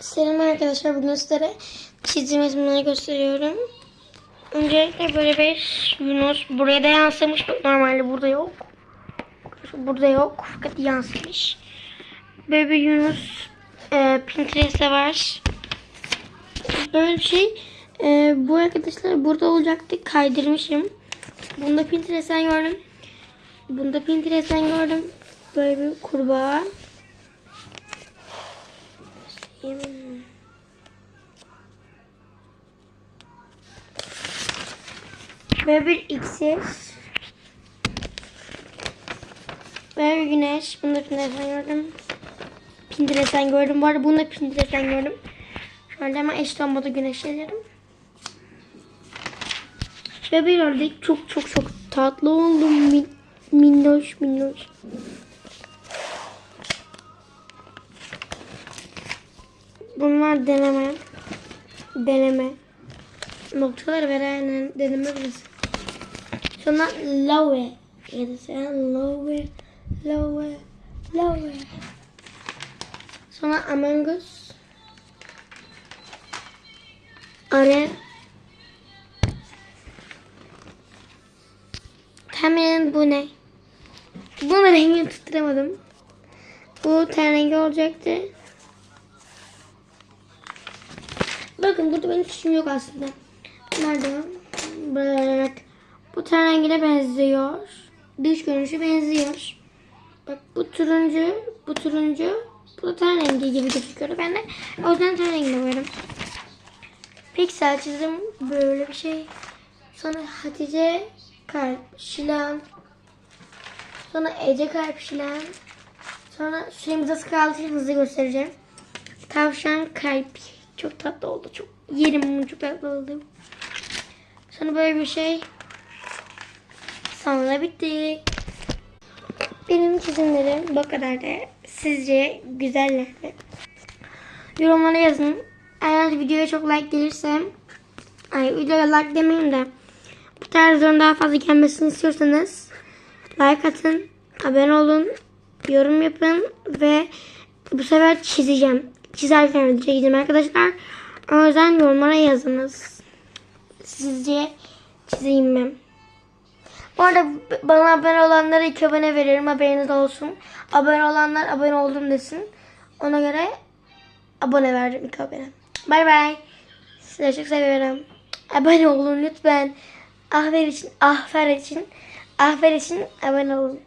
Selam arkadaşlar. Bugün sizlere çizim resmini gösteriyorum. Öncelikle böyle bir Yunus buraya da yansımış. Normalde burada yok. Burada yok. Fakat yansımış. Böyle bir Yunus e, Pinterest'te var. Böyle bir şey. E, bu arkadaşlar burada olacaktı. Kaydırmışım. Bunda Pinterest'ten gördüm. Bunda Pinterest'ten gördüm. Böyle bir kurbağa. Yemin. Böyle bir iksir. Böyle bir güneş. Bunu da Pinterest'ten gördüm. Pinterest'ten gördüm. Bu arada bunu da Pinterest'ten gördüm. Şöyle hemen eş lambada güneşlerim. Ve bir ördek çok çok çok tatlı oldu. Min, minnoş minnoş. Bunlar deneme. Deneme. Noktalar veren deneme burası. Sonra lowe. Ya da sen lowe. Lowe. Lowe. Sonra Among Us. Are. Tahminen bu ne? Bunu rengini tutturamadım. Bu ten rengi olacaktı. Bakın burada benim suçum yok aslında. Nerede? Bak. Bu ten rengine benziyor. Dış görünüşü benziyor. Bak bu turuncu, bu turuncu, bu da ten rengi gibi gözüküyor. Ben de o yüzden ten rengine boyadım. Piksel çizdim böyle bir şey. Sonra Hatice kalp şilan. Sonra Ece kalp şilan. Sonra süremiz az için hızlı göstereceğim. Tavşan kalp. Çok tatlı oldu. Çok yerim çok tatlı oldu. Sonra böyle bir şey. Sonra bitti. Benim çizimlerim bu kadar da. Sizce güzeller mi? Yorumlara yazın. Eğer videoya çok like gelirse ay videoya like demeyeyim de bu tarz daha fazla gelmesini istiyorsanız like atın, abone olun, yorum yapın ve bu sefer çizeceğim. Çizerken çekeceğim arkadaşlar. O yüzden yorumlara yazınız. Sizce çizeyim mi? Bu arada bana abone olanlara iki abone veririm. Haberiniz olsun. Abone olanlar abone oldum desin. Ona göre abone verdim iki abone. Bay bay. Sizi çok seviyorum. Abone olun lütfen. Ahver için, ahfer için, ahfer için abone olun.